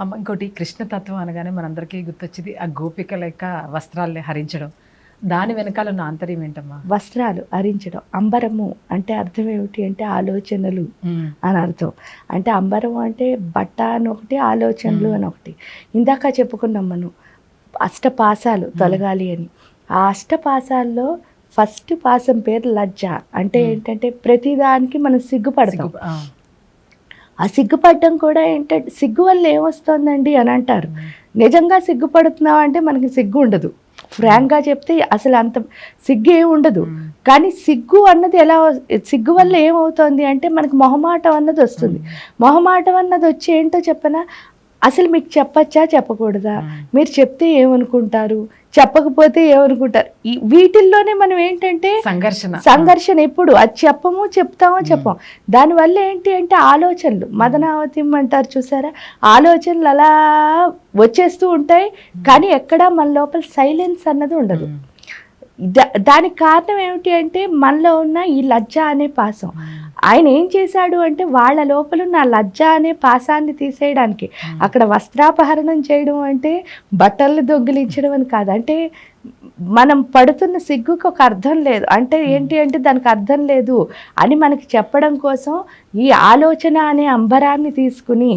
అమ్మ ఇంకోటి కృష్ణతత్వం అనగానే మనందరికీ గుర్తొచ్చింది ఆ గోపిక లెక్క వస్త్రాల్ని హరించడం. దాని వెనకాల ఉన్న ఆంతర్యం ఏంటమ్మా? వస్త్రాలు హరించడం. అంబరము అంటే అర్థం ఏమిటి అంటే ఆలోచనలు అని అర్థం. అంటే అంబరం అంటే బట్ట అని ఒకటి ఆలోచనలు అని ఒకటి. ఇందాక చెప్పుకున్నాం మనం అష్టపాసాలు తొలగాలి అని. ఆ అష్టపాసాల్లో ఫస్ట్ పాసం పేరు లజ్జ. అంటే ఏంటంటే ప్రతిదానికి మనం సిగ్గుపడతాం. సిగ్గు- ఆ. సిగ్గుపడడం కూడా ఏంటంటే సిగ్గు వల్ల ఏమొస్తుందండి అని అంటారు. నిజంగా సిగ్గుపడుతున్నావు అంటే మనకి సిగ్గు ఉండదు. ఫ్రాంక్గా చెప్తే అసలు అంత సిగ్గు ఏమి ఉండదు. కానీ సిగ్గు అన్నది ఎలా సిగ్గు వల్ల ఏమవుతుంది అంటే మనకు మొహమాటం అన్నది వస్తుంది. మొహమాటం అన్నది వచ్చి ఏంటో చెప్పనా? అసలు మీకు చెప్పచ్చా చెప్పకూడదా. మీరు చెప్తే ఏమనుకుంటారు? చెప్పకపోతే ఏమనుకుంటారు? వీటిల్లోనే మనం ఏంటంటే సంఘర్షణ. సంఘర్షణ ఎప్పుడు అది చెప్పము చెప్తామో చెప్పం దానివల్ల ఏంటి అంటే ఆలోచనలు. మదనావతి అంటారు చూసారా? ఆలోచనలు అలా వచ్చేస్తూ ఉంటాయి కానీ ఎక్కడ మన లోపల సైలెన్స్ అన్నది ఉండదు. దానికి కారణం ఏమిటి అంటే మనలో ఉన్న ఈ లజ్జ అనే పాసం. ఆయన ఏం చేశాడు అంటే వాళ్ళ లోపల ఉన్న ఆ లజ్జ అనే పాసాన్ని తీసేయడానికి అక్కడ వస్త్రాపహరణం చేయడం అంటే బట్టలు దొంగిలించడం అని కాదు. అంటే మనం పడుతున్న సిగ్గుకి ఒక అర్థం లేదు. అంటే ఏంటి అంటే దానికి అర్థం లేదు అని మనకి చెప్పడం కోసం ఈ ఆలోచన అనే అంబరాన్ని తీసుకుని.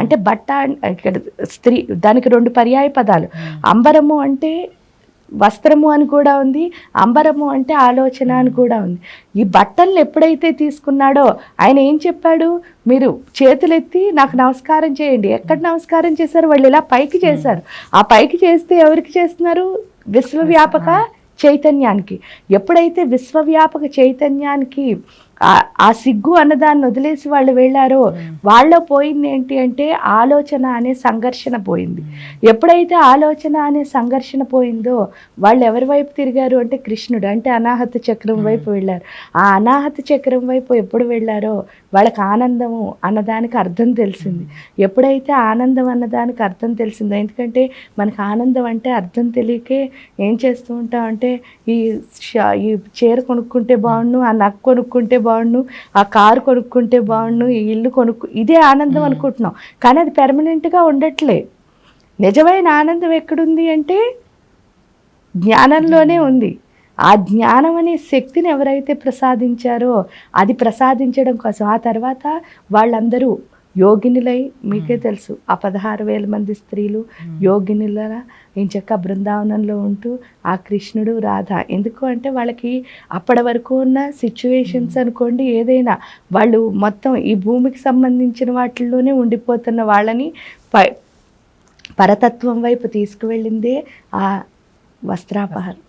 అంటే బట్ట ఇక్కడ స్త్రీ దానికి రెండు పర్యాయ పదాలు. అంబరము అంటే వస్త్రము అని కూడా ఉంది అంబరము అంటే ఆలోచన అని కూడా ఉంది. ఈ బట్టలను ఎప్పుడైతే తీసుకున్నాడో ఆయన ఏం చెప్పాడు? మీరు చేతులెత్తి నాకు నమస్కారం చేయండి. ఎక్కడ నమస్కారం చేశారు? వాళ్ళు ఇలా పైకి చేశారు. ఆ పైకి చేస్తే ఎవరికి చేస్తున్నారు? విశ్వవ్యాపక చైతన్యానికి. ఎప్పుడైతే విశ్వవ్యాపక చైతన్యానికి ఆ- సిగ్గు అన్నదాన్ని వదిలేసి వాళ్ళు వెళ్ళారో వాళ్ళ పోయింది ఏంటి అంటే ఆలోచన అనే సంఘర్షణ పోయింది. ఎప్పుడైతే ఆలోచన అనే సంఘర్షణ పోయిందో వాళ్ళు ఎవరి వైపు తిరిగారు అంటే కృష్ణుడు అంటే అనాహత చక్రం వైపు వెళ్ళారు. ఆ అనాహత చక్రం వైపు ఎప్పుడు వెళ్ళారో వాళ్ళకి ఆనందము అన్నదానికి అర్థం తెలిసింది. ఎప్పుడైతే ఆనందం అన్నదానికి అర్థం తెలిసిందో ఎందుకంటే మనకు ఆనందం అంటే అర్థం తెలియకే ఏం చేస్తూ ఉంటాం అంటే ఈ ఈ చీర కొనుక్కుంటే బాగుండు ఆ నక్క కొనుక్కుంటే బాగుండు ఆ కారు కొనుక్కుంటే బాగుండు ఈ ఇల్లు కొనుక్కు ఇదే ఆనందం అనుకుంటున్నాం. కానీ అది పెర్మనెంట్గా ఉండట్లే. నిజమైన ఆనందం ఎక్కడుంది అంటే జ్ఞానంలోనే ఉంది. ఆ జ్ఞానం అనే శక్తిని ఎవరైతే ప్రసాదించారో అది ప్రసాదించడం కోసం. ఆ తర్వాత వాళ్ళందరూ యోగినులై మీకే తెలుసు. ఆ పదహారు వేల మంది స్త్రీలు యోగినుల ఇంచక్క బృందావనంలో ఉంటూ ఆ కృష్ణుడు రాధ. ఎందుకు అంటే వాళ్ళకి అప్పటి వరకు ఉన్న సిచ్యువేషన్స్ అనుకోండి ఏదైనా వాళ్ళు మొత్తం ఈ భూమికి సంబంధించిన వాటిల్లోనే ఉండిపోతున్న వాళ్ళని ప పరతత్వం వైపు తీసుకువెళ్ళిందే ఆ వస్త్రాపహరం